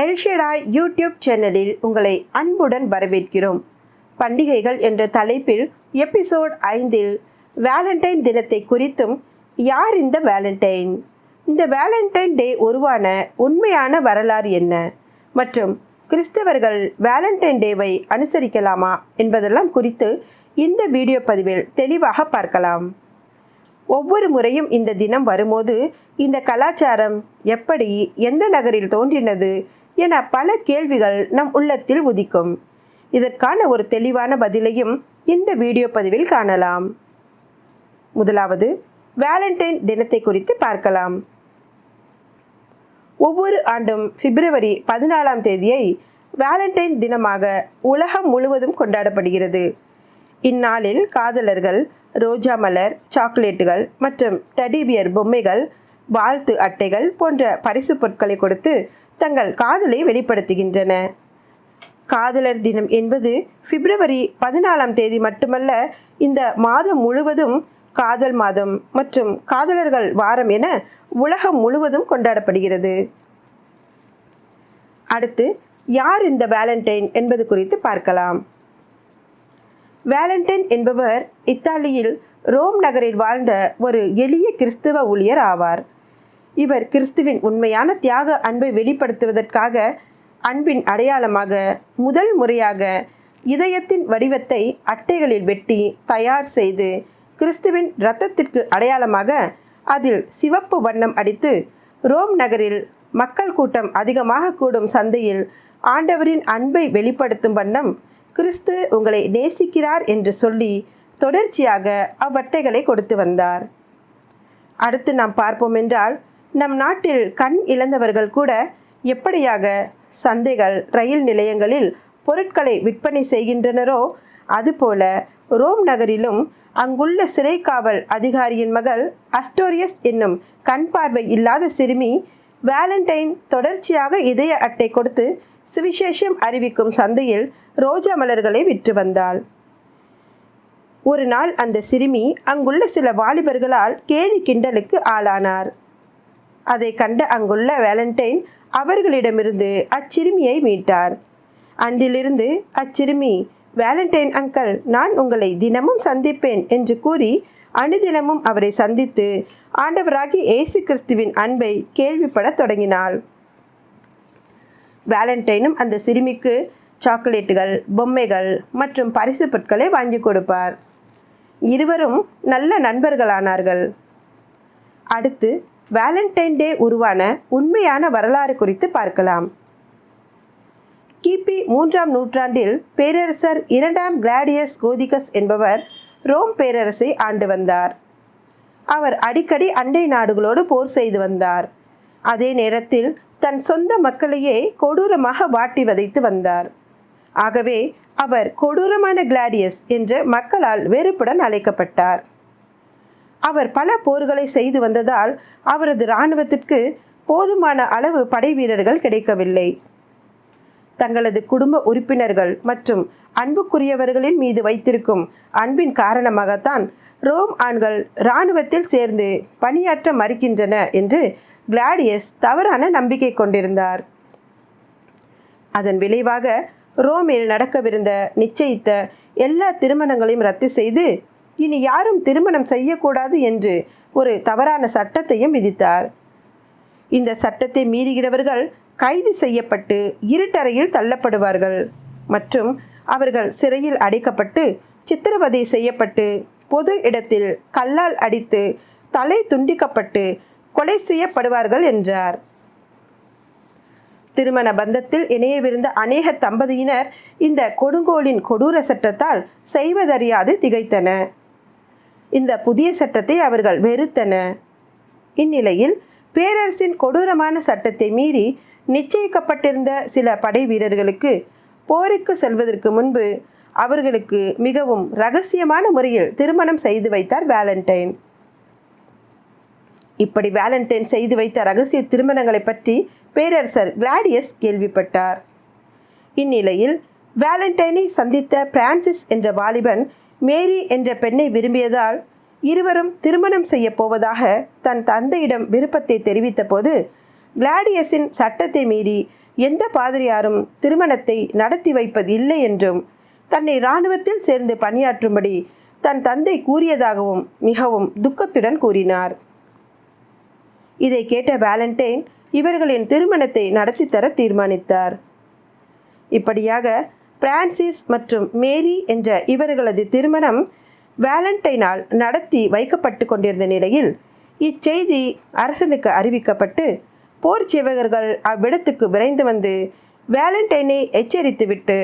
எல்ஷெடாய் YouTube சேனலில் உங்களை அன்புடன் வரவேற்கிறோம். பண்டிகைகள் என்ற தலைப்பில் எபிசோட் ஐந்தில் வேலண்டைன் தினத்தை குறித்தும் யார் இந்த வேலண்டைன்? இந்த வேலண்டைன் டே உருவான உண்மையான வரலாறு என்ன? மற்றும் கிறிஸ்தவர்கள் வேலண்டைன் டேவை அனுசரிக்கலாமா என்பதெல்லாம் குறித்து இந்த வீடியோ பதிவில் தெளிவாக பார்க்கலாம். ஒவ்வொரு முறையும் இந்த தினம் வரும்போது இந்த கலாச்சாரம் எப்படி எந்த நகரில் தோன்றினது என பல கேள்விகள் நம் உள்ளத்தில் உதிக்கும். இதற்கான ஒரு தெளிவான பதிலையும் இந்த வீடியோ பதிவில் காணலாம். முதலாவது வேலண்டைன் தினத்தை குறித்து பார்க்கலாம். ஒவ்வொரு ஆண்டும் பிப்ரவரி பதினாலாம் தேதியை வேலண்டைன் தினமாக உலகம் முழுவதும் கொண்டாடப்படுகிறது. இந்நாளில் காதலர்கள் ரோஜா மலர் சாக்லேட்டுகள் மற்றும் டெடிபியர் பொம்மைகள் வாழ்த்து அட்டைகள் போன்ற பரிசு பொருட்களை கொடுத்து தங்கள் காதலை வெளிப்படுத்துகின்றன. காதலர் தினம் என்பது பிப்ரவரி பதினாலாம் தேதி மட்டுமல்ல இந்த மாதம் முழுவதும் காதல் மாதம் மற்றும் காதலர்கள் வாரம் என உலகம் முழுவதும் கொண்டாடப்படுகிறது. அடுத்து யார் இந்த வேலண்டைன் என்பது குறித்து பார்க்கலாம். வேலண்டைன் என்பவர் இத்தாலியில் ரோம் நகரில் வாழ்ந்த ஒரு எளிய கிறிஸ்தவ ஊழியர் ஆவார். இவர் கிறிஸ்துவின் உண்மையான தியாக அன்பை வெளிப்படுத்துவதற்காக அன்பின் அடையாளமாக முதல் முறையாக இதயத்தின் வடிவத்தை அட்டைகளில் வெட்டி தயார் செய்து கிறிஸ்துவின் இரத்தத்திற்கு அடையாளமாக அதில் சிவப்பு வண்ணம் அடித்து ரோம் நகரில் மக்கள் கூட்டம் அதிகமாக கூடும் சந்தையில் ஆண்டவரின் அன்பை வெளிப்படுத்தும் வண்ணம் கிறிஸ்து உங்களை நேசிக்கிறார் என்று சொல்லி தொடர்ச்சியாக அவ்வட்டைகளை கொடுத்து வந்தார். அடுத்து நாம் பார்ப்போம் என்றால் நம் நாட்டில் கண் இழந்தவர்கள் கூட எப்படியாக சந்தைகள் ரயில் நிலையங்களில் பொருட்களை விற்பனை செய்கின்றனரோ அதுபோல ரோம் நகரிலும் அங்குள்ள சிறை காவல் அதிகாரியின் மகள் அஸ்டோரியஸ் என்னும் கண் பார்வை இல்லாத சிறுமி வேலண்டைன் தொடர்ச்சியாக இதய அட்டை கொடுத்து சுவிசேஷம் அறிவிக்கும் சந்தையில் ரோஜா மலர்களை விற்று வந்தாள். ஒரு நாள் அந்த சிறுமி அங்குள்ள சில வாலிபர்களால் கேலி கிண்டலுக்கு ஆளானார். அதை கண்ட அங்குள்ள வேலண்டைன் அவர்களிடமிருந்து அச்சிறுமியை மீட்டார். அன்றிலிருந்து அச்சிறுமி வேலண்டைன் அங்கிள் நான் உங்களை தினமும் சந்திப்பேன் என்று கூறி அணுதினமும் அவரை சந்தித்து ஆண்டவராகி இயேசு கிறிஸ்துவின் அன்பை கேள்விப்படத் தொடங்கினாள். வேலண்டைனும் அந்த சிறுமிக்கு சாக்லேட்டுகள் பொம்மைகள் மற்றும் பரிசு பொருட்களை வாங்கி கொடுப்பார். இருவரும் நல்ல நண்பர்களானார்கள். அடுத்து வேலண்டைன் டே உருவான உண்மையான வரலாறு குறித்து பார்க்கலாம். கிபி மூன்றாம் நூற்றாண்டில் பேரரசர் இரண்டாம் கிளாடியஸ் கோதிகஸ் என்பவர் ரோம் பேரரசை ஆண்டு வந்தார். அவர் அடிக்கடி அண்டை நாடுகளோடு போர் செய்து வந்தார். அதே நேரத்தில் தன் சொந்த மக்களையே கொடூரமாக வாட்டி வதைத்து வந்தார். ஆகவே அவர் கொடூரமான கிளாடியஸ் என்று மக்களால் வெறுப்புடன் அழைக்கப்பட்டார். அவர் பல போர்களை செய்து வந்ததால் அவரது இராணுவத்திற்கு போதுமான அளவு படை வீரர்கள் கிடைக்கவில்லை. தங்களது குடும்ப உறுப்பினர்கள் மற்றும் அன்புக்குரியவர்களின் மீது வைத்திருக்கும் அன்பின் காரணமாகத்தான் ரோம் ஆண்கள் இராணுவத்தில் சேர்ந்து பணியாற்ற மறுக்கின்றன என்று கிளாடியஸ் தவறான நம்பிக்கை கொண்டிருந்தார். அதன் விளைவாக ரோமில் நடக்கவிருந்த நிச்சயித்த எல்லா திருமணங்களையும் ரத்து செய்து இனி யாரும் திருமணம் செய்யக்கூடாது என்று ஒரு தவறான சட்டத்தையும் விதித்தார். இந்த சட்டத்தை மீறுகிறவர்கள் கைது செய்யப்பட்டு இருட்டறையில் தள்ளப்படுவார்கள். மற்றும் அவர்கள் சிறையில் அடைக்கப்பட்டு சித்திரவதை செய்யப்பட்டு பொது இடத்தில் கல்லால் அடித்து தலை துண்டிக்கப்பட்டு கொலை செய்யப்படுவார்கள் என்றார். திருமண பந்தத்தில் இணையவிருந்த அநேக தம்பதியினர் இந்த கொடுங்கோலின் கொடூர சட்டத்தால் செய்வதறியாது திகைத்தன இந்த புதிய சட்டத்தை அவர்கள் வெறுத்தன. இந்நிலையில் பேரரசின் கொடூரமான சட்டத்தை மீறி நிச்சயிக்கப்பட்டிருந்த சில படை வீரர்களுக்கு போருக்கு செல்வதற்கு முன்பு அவர்களுக்கு மிகவும் ரகசியமான முறையில் திருமணம் செய்து வைத்தார் வேலண்டைன். இப்படி வேலண்டைன் செய்து வைத்த ரகசிய திருமணங்களை பற்றி பேரரசர் கிளாடியஸ் கேள்விப்பட்டார். இந்நிலையில் வேலண்டைனை சந்தித்த பிரான்சிஸ் என்ற வாலிபன் மேரி என்ற பெண்ணை விரும்பியதால் இருவரும் திருமணம் செய்ய போவதாக தன் தந்தையிடம் விருப்பத்தை தெரிவித்தபோது கிளாடியஸின் சட்டத்தை மீறி எந்த பாதிரியாரும் திருமணத்தை நடத்தி வைப்பது இல்லை என்றும் தன்னை இராணுவத்தில் சேர்ந்து பணியாற்றும்படி தன் தந்தை கூறியதாகவும் மிகவும் துக்கத்துடன் கூறினார். இதை கேட்ட வேலண்டைன் இவர்களின் திருமணத்தை நடத்தித்தர தர தீர்மானித்தார். இப்படியாக பிரான்சிஸ் மற்றும் மேரி என்ற இவர்களது திருமணம் வேலண்டைனால் நடத்தி வைக்கப்பட்டு கொண்டிருந்த நிலையில் இச்செய்தி அரசனுக்கு அறிவிக்கப்பட்டு போர் சேவகர்கள் அவ்விடத்துக்கு விரைந்து வந்து வேலண்டைனை எச்சரித்துவிட்டு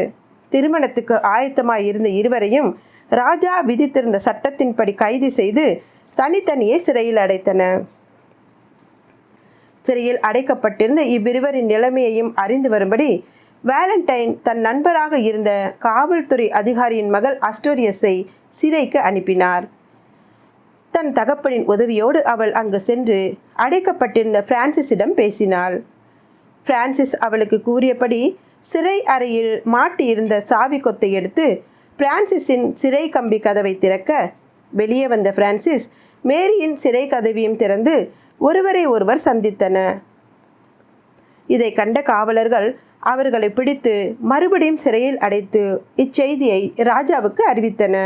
திருமணத்துக்கு ஆயத்தமாய் இருந்த இருவரையும் ராஜா விதித்திருந்த சட்டத்தின்படி கைது செய்து தனித்தனியே சிறையில் அடைத்தன. சிறையில் அடைக்கப்பட்டிருந்த இவ்விருவரின் நிலைமையையும் அறிந்து வரும்படி வேலண்டைன் தன் நண்பராக இருந்த காவல்துறை அதிகாரியின் மகள் அஸ்டோரியஸை சிறைக்கு அனுப்பினார். தன் தகப்பனின் உதவியோடு அவள் அங்கு சென்று அடைக்கப்பட்டிருந்த பிரான்சிஸிடம் பேசினாள். பிரான்சிஸ் அவளுக்கு கூறியபடி சிறை அறையில் மாட்டியிருந்த சாவி கொத்தை எடுத்து பிரான்சிஸின் சிறை கம்பி கதவை திறக்க வெளியே வந்த பிரான்சிஸ் மேரியின் சிறை கதவியும் திறந்து ஒருவரை ஒருவர் சந்தித்தன இதை கண்ட காவலர்கள் அவர்களை பிடித்து மறுபடியும் சிறையில் அடைத்து இச்செய்தியை ராஜாவுக்கு அறிவித்தன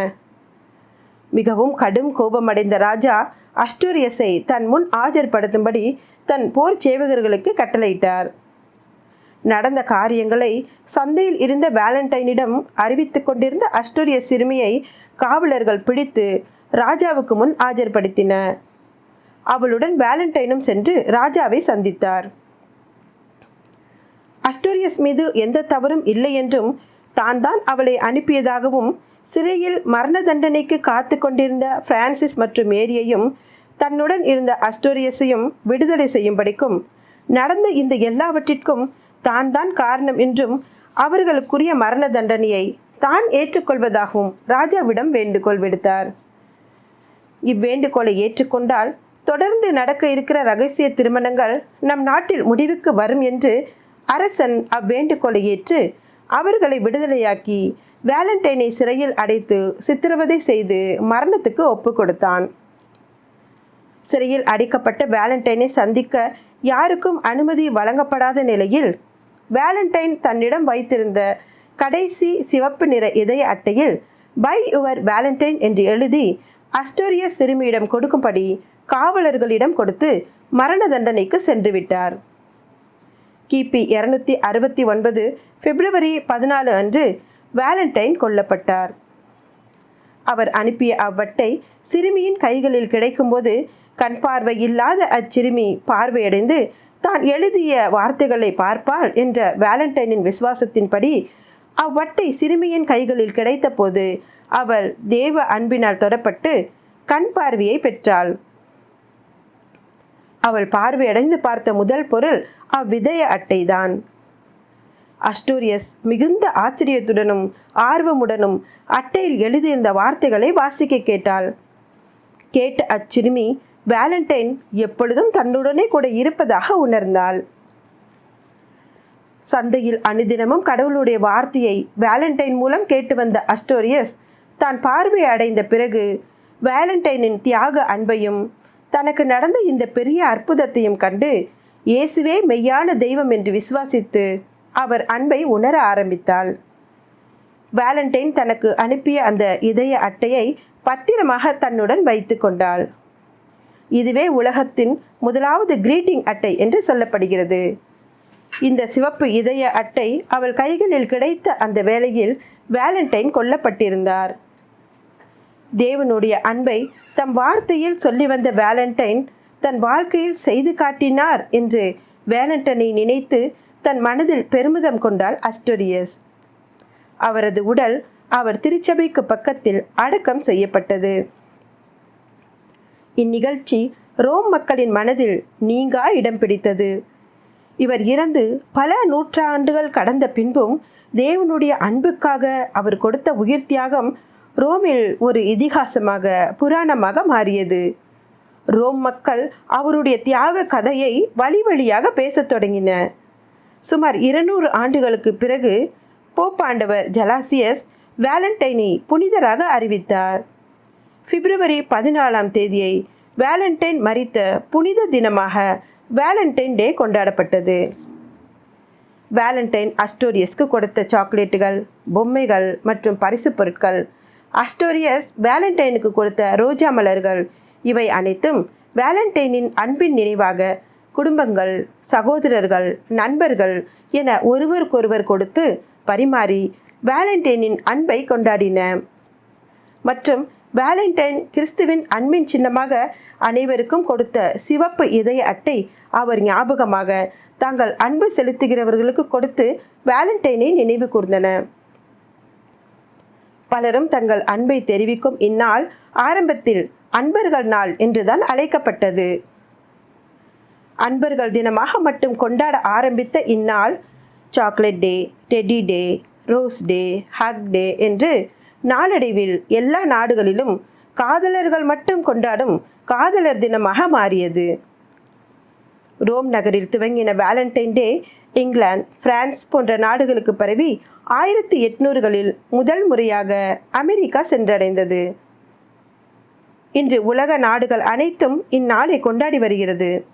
மிகவும் கடும் கோபமடைந்த ராஜா அஸ்டோரியஸை தன் முன் ஆஜர்படுத்தும்படி தன் போர் சேவகர்களுக்கு கட்டளையிட்டார். நடந்த காரியங்களை சந்தையில் இருந்த வேலண்டைனிடம் அறிவித்து கொண்டிருந்த அஸ்டோரிய சிறுமியை காவலர்கள் பிடித்து ராஜாவுக்கு முன் ஆஜர்படுத்தின அவளுடன் வேலண்டைனும் சென்று ராஜாவை சந்தித்தார். அஸ்டோரியஸ் மீது எந்த தவறும் இல்லை என்றும் தான் தான் அவளை அனுப்பியதாகவும் சிறையில் மரண தண்டனைக்கு காத்து கொண்டிருந்த பிரான்சிஸ் மற்றும் மேரியையும் தன்னுடன் இருந்த அஸ்டோரியஸையும் விடுதலை செய்யும்படிக்கும் நடந்த இந்த எல்லாவற்றிற்கும் தான் தான் காரணம் என்றும் அவர்களுக்குரிய மரண தண்டனையை தான் ஏற்றுக்கொள்வதாகவும் ராஜாவிடம் வேண்டுகோள் விடுத்தார். இவ்வேண்டுகோளை ஏற்றுக்கொண்டால் தொடர்ந்து நடக்க இருக்கிற ரகசிய திருமணங்கள் நம் நாட்டில் முடிவுக்கு வரும் என்று அரசன் அவ்வேண்டுகோளை ஏற்று அவர்களை விடுதலையாக்கி வேலண்டைனை சிறையில் அடைத்து சித்திரவதை செய்து மரணத்துக்கு ஒப்பு கொடுத்தான். சிறையில் அடைக்கப்பட்ட வேலண்டைனை சந்திக்க யாருக்கும் அனுமதி வழங்கப்படாத நிலையில் வேலண்டைன் தன்னிடம் வைத்திருந்த கடைசி சிவப்பு நிற இதய அட்டையில் பை யுவர் வேலண்டைன் என்று எழுதி அஸ்டோரிய சிறுமியிடம் கொடுக்கும்படி காவலர்களிடம் கொடுத்து மரண தண்டனைக்கு சென்றுவிட்டார். கிபி இருநூத்தி அறுபத்தி ஒன்பது பிப்ரவரி பதினாலு அன்று வேலண்டைன் கொல்லப்பட்டார். அவர் அனுப்பிய அவ்வட்டை சிறுமியின் கைகளில் கிடைக்கும்போது கண் பார்வை இல்லாத அச்சிறுமி பார்வையடைந்து தான் எழுதிய வார்த்தைகளை பார்ப்பாள் என்ற வேலண்டைனின் விசுவாசத்தின்படி அவ்வட்டை சிறுமியின் கைகளில் கிடைத்தபோது அவள் தேவ அன்பினால் தொடப்பட்டு கண் பார்வையை பெற்றாள். அவள் பார்வையடைந்து பார்த்த முதல் பொருள் அவ்விதய அட்டைதான். அஸ்டோரியஸ் மிகுந்த ஆச்சரியத்துடனும் ஆர்வமுடனும் அட்டையில் எழுதியிருந்த வார்த்தைகளை வாசிக்க கேட்டாள். கேட்ட அச்சிறுமி வேலண்டைன் எப்பொழுதும் தன்னுடனே கூட இருப்பதாக உணர்ந்தாள். சந்தையில் அனுதினமும் கடவுளுடைய வார்த்தையை வேலண்டைன் மூலம் கேட்டு வந்த அஸ்டோரியஸ் தான் பார்வை அடைந்த பிறகு வேலண்டைனின் தியாக அன்பையும் தனக்கு நடந்த இந்த பெரிய அற்புதத்தையும் கண்டு இயேசுவே மெய்யான தெய்வம் என்று விசுவாசித்து அவர் அன்பை உணர ஆரம்பித்தாள். வேலண்டைன் தனக்கு அனுப்பிய அந்த இதய அட்டையை பத்திரமாக தன்னுடன் வைத்து கொண்டாள். இதுவே உலகத்தின் முதலாவது கிரீட்டிங் அட்டை என்று சொல்லப்படுகிறது. இந்த சிவப்பு இதய அட்டை அவள் கைகளில் கிடைத்த அந்த வேளையில் வேலண்டைன் கொல்லப்பட்டிருந்தார். தேவனுடைய அன்பை தம் வார்த்தையில் சொல்லி வந்த வேலண்டைன் தன் வாழ்க்கையில் செய்து காட்டினார் என்று வேலண்டனை நினைத்து தன் மனதில் பெருமிதம் கொண்டாள் அஸ்டோரியஸ். அவரது உடல் அவர் திருச்சபைக்கு பக்கத்தில் அடக்கம் செய்யப்பட்டது. இந்நிகழ்ச்சி ரோம் மக்களின் மனதில் நீங்கா இடம் பிடித்தது. இவர் இறந்து பல நூற்றாண்டுகள் கடந்த பின்பும் தேவனுடைய அன்புக்காக அவர் கொடுத்த உயிர் தியாகம் ரோமில் ஒரு இதிகாசமாக புராணமாக மாறியது. ரோம் மக்கள் அவருடைய தியாக கதையை வழி வழியாக பேசத் தொடங்கின. சுமார் இருநூறு ஆண்டுகளுக்கு பிறகு போப்பாண்டவர் ஜலாசியஸ் வேலண்டைனை புனிதராக அறிவித்தார். பிப்ரவரி பதினாலாம் தேதியை வேலண்டைன் மறித்த புனித தினமாக வேலண்டைன் டே கொண்டாடப்பட்டது. வேலண்டைன் அஸ்டோரியஸ்க்கு கொடுத்த சாக்லேட்டுகள் பொம்மைகள் மற்றும் பரிசு பொருட்கள் அஸ்டோரியஸ் வேலண்டைனுக்கு கொடுத்த ரோஜா மலர்கள். இவை அனைத்தும் வேலண்டைனின் அன்பின் நினைவாக குடும்பங்கள் சகோதரர்கள் நண்பர்கள் என ஒருவருக்கொருவர் கொடுத்து பரிமாறி வேலண்டைனின் அன்பை கொண்டாடின. மற்றும் வேலண்டைன் கிறிஸ்துவின் அன்பின் சின்னமாக அனைவருக்கும் கொடுத்த சிவப்பு இதய அட்டை அவர் ஞாபகமாக தாங்கள் அன்பு செலுத்துகிறவர்களுக்கு கொடுத்து வேலண்டைனை நினைவு கூர்ந்தன. பலரும் தங்கள் அன்பை தெரிவிக்கும் இந்நாள் ஆரம்பத்தில் அன்பர்கள் நாள் என்றுதான் அழைக்கப்பட்டது. அன்பர்கள் தினமாக மட்டும் கொண்டாட ஆரம்பித்த இந்நாள் chocolate day teddy day rose day hug day என்று நாளடைவில் எல்லா நாடுகளிலும் காதலர்கள் மட்டும் கொண்டாடும் காதலர் தினமாக மாறியது. ரோம் நகரில் துவங்கின வேலண்டைன் டே இங்கிலாந்து பிரான்ஸ் போன்ற நாடுகளுக்கு பரவி ஆயிரத்தி எட்நூறுகளில் முதல் முறையாக அமெரிக்கா சென்றடைந்தது. இன்று உலக நாடுகள் அனைத்தும் இந்நாளை கொண்டாடி வருகிறது.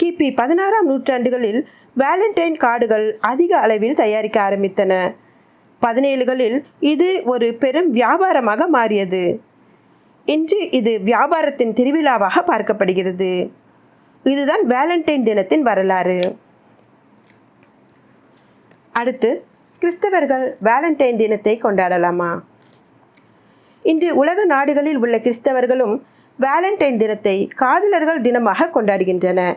கிபி பதினாறாம் நூற்றாண்டுகளில் வேலண்டைன் கார்டுகள் அதிக அளவில் தயாரிக்க ஆரம்பித்தன. பதினேழுகளில் இது ஒரு பெரும் வியாபாரமாக மாறியது. இன்று இது வியாபாரத்தின் திருவிழாவாக பார்க்கப்படுகிறது. இதுதான் வேலண்டைன் தினத்தின் வரலாறு. அடுத்து கிறிஸ்தவர்கள் வேலண்டைன் தினத்தை கொண்டாடலாமா? இன்று உலக நாடுகளில் உள்ள கிறிஸ்தவர்களும் வேலண்டைன் தினத்தை காதலர்கள் தினமாக கொண்டாடுகின்றன.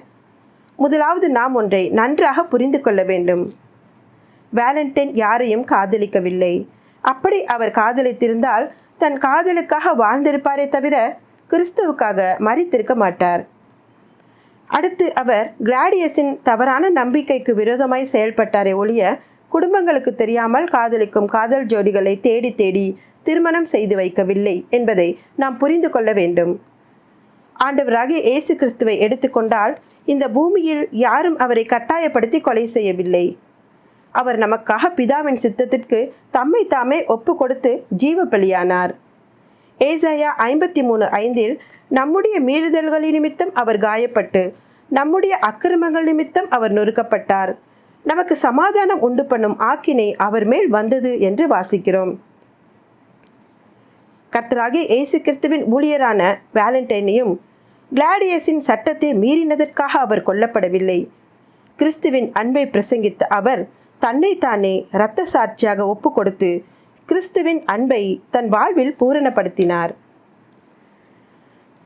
முதலாவது நாம் ஒன்றை நன்றாக புரிந்து கொள்ள வேண்டும். வேலண்டைன் யாரையும் காதலிக்கவில்லை. அப்படி அவர் காதலித்திருந்தால் தன் காதலுக்காக வாழ்ந்திருப்பாரே தவிர கிறிஸ்துவுக்காக மறித்திருக்க மாட்டார். அடுத்து அவர் கிளாடியஸின் தவறான நம்பிக்கைக்கு விரோதமாய் செயல்பட்டாரே ஒழிய குடும்பங்களுக்கு தெரியாமல் காதலிக்கும் காதல் ஜோடிகளை தேடி தேடி திருமணம் செய்து வைக்கவில்லை என்பதை நாம் புரிந்து கொள்ள வேண்டும். ஆண்டவராகிய இயேசு கிறிஸ்துவை எடுத்துக்கொண்டால் இந்த பூமியில் யாரும் அவரை கட்டாயப்படுத்தி கொலை செய்யவில்லை. அவர் நமக்காக பிதாவின் சித்தத்திற்கு தம்மை தாமே ஒப்பு கொடுத்து ஜீவ பலியானார் ஏசாயா ஐம்பத்தி மூணு ஐந்தில் நம்முடைய மீறுதல்களின் நிமித்தம் அவர் காயப்பட்டு நம்முடைய அக்கிரமங்கள் நிமித்தம் அவர் நொறுக்கப்பட்டார். நமக்கு சமாதானம் உண்டு பண்ணும் ஆக்கினை அவர் மேல் வந்தது என்று வாசிக்கிறோம். கர்த்தராகிய இயேசு கிறிஸ்துவின் ஊழியரான வேலண்டைனையும் கிளாடியஸின் சட்டத்தை மீறினதற்காக அவர் கொல்லப்படவில்லை. கிறிஸ்துவின் அன்பை பிரசங்கித்த அவர் தன்னைத்தானே இரத்த சாட்சியாக ஒப்பு கொடுத்து கிறிஸ்துவின் அன்பை தன் வாழ்வில் பூரணப்படுத்தினார்.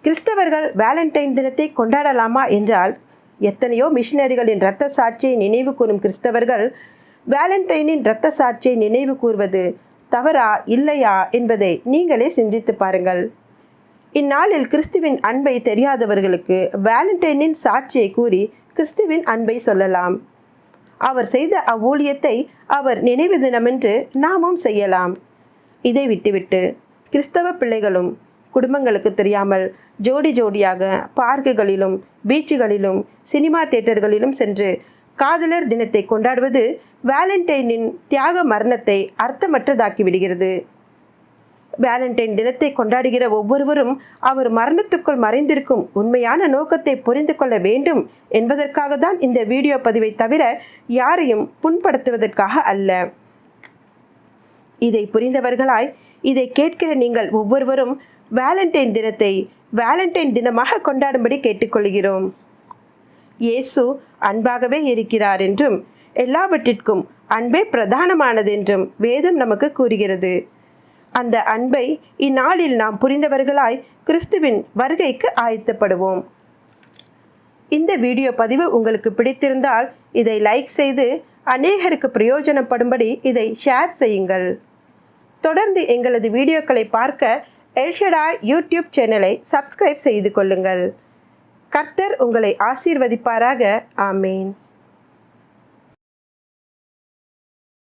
கிறிஸ்தவர்கள் வேலண்டைன் தினத்தை கொண்டாடலாமா என்றால் எத்தனையோ மிஷினரிகளின் இரத்த சாட்சியை நினைவு கூறும் கிறிஸ்தவர்கள் வேலண்டைனின் இரத்த சாட்சியை நினைவு கூறுவது தவறா இல்லையா என்பதை நீங்களே சிந்தித்து பாருங்கள். இந்நாளில் கிறிஸ்துவின் அன்பை தெரியாதவர்களுக்கு வேலண்டைனின் சாட்சியை கூறி கிறிஸ்துவின் அன்பை சொல்லலாம். அவர் செய்த அவ்வூழியத்தை அவர் நினைவு தினமென்று நாமும் செய்யலாம். இதை விட்டுவிட்டு கிறிஸ்தவ பிள்ளைகளும் குடும்பங்களுக்கு தெரியாமல் ஜோடி ஜோடியாக பார்க்குகளிலும் பீச்சுகளிலும் சினிமா தேட்டர்களிலும் சென்று காதலர் தினத்தை கொண்டாடுவது வேலண்டைனின் தியாக மரணத்தை அர்த்தமற்றதாக்கி விடுகிறது வேலண்டைன் தினத்தை கொண்டாடுகிற ஒவ்வொருவரும் அவர் மரணத்துக்குள் மறைந்திருக்கும் உண்மையான நோக்கத்தை புரிந்து கொள்ள வேண்டும் என்பதற்காக தான் இந்த வீடியோ பதிவை தவிர யாரையும் புண்படுத்துவதற்காக அல்ல. இதை புரிந்தவர்களாய் இதை கேட்கிற நீங்கள் ஒவ்வொருவரும் வேலண்டைன் தினத்தை வேலண்டைன் தினமாக கொண்டாடும்படி கேட்டுக்கொள்கிறோம். இயேசு அன்பாகவே இருக்கிறார் என்றும் எல்லாவற்றிற்கும் அன்பே பிரதானமானது என்றும் வேதம் நமக்கு கூறுகிறது. அந்த அன்பை இந்நாளில் நாம் புரிந்தவர்களாய் கிறிஸ்துவின் வருகைக்கு ஆயத்தப்படுவோம். இந்த வீடியோ பதிவு உங்களுக்கு பிடித்திருந்தால் இதை லைக் செய்து அநேகருக்கு பிரயோஜனப்படும்படி இதை ஷேர் செய்யுங்கள். தொடர்ந்து எங்களது வீடியோக்களை பார்க்க எல்ஷடா யூடியூப் சேனலை சப்ஸ்கிரைப் செய்து கொள்ளுங்கள். கர்த்தர் உங்களை ஆசீர்வதிப்பாராக. ஆமேன்.